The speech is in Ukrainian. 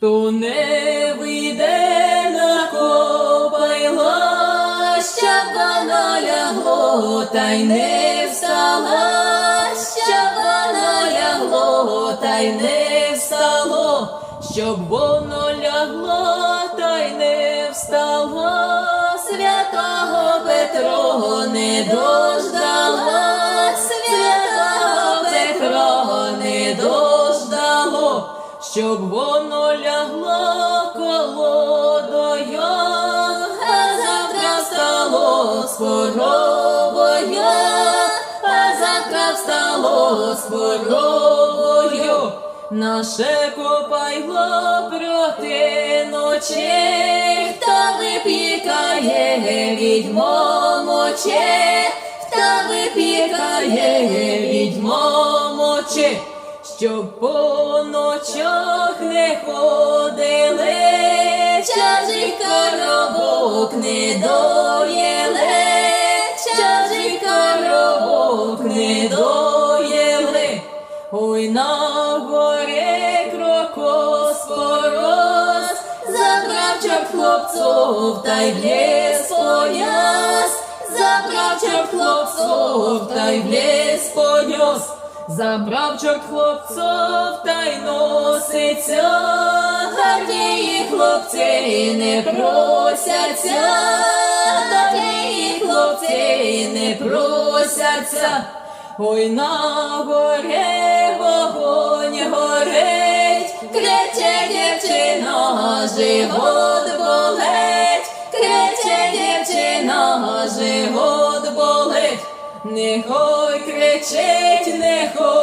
Хто не вийде на копайла, щоб воно лягло, та й не встала, щоб воно лягло, та й не встало, щоб воно лягло, та й не встало, святого Петро не дождала, щоб воно лягло колодою, а завтра встало з коровою, а завтра встало з. Наше копайло проти ночі, хто випікає відьмо моче, хто випікає відьмо моче, щоб по ночах не ходили, чужих коробок не доїли, чужих коробок не доїли. Ой, на горі крокос порос, забрав чорт хлопців та й в ліс пояс, забрав чорт хлопців та й в ліс понес, забрав чорт хлопців та й носиться, гарні хлопці не просяться, гарні хлопці не просяться. Ой, на горі вогонь горить, криче дівчина, живот болить, криче дівчина, живот нехай кричить, нехай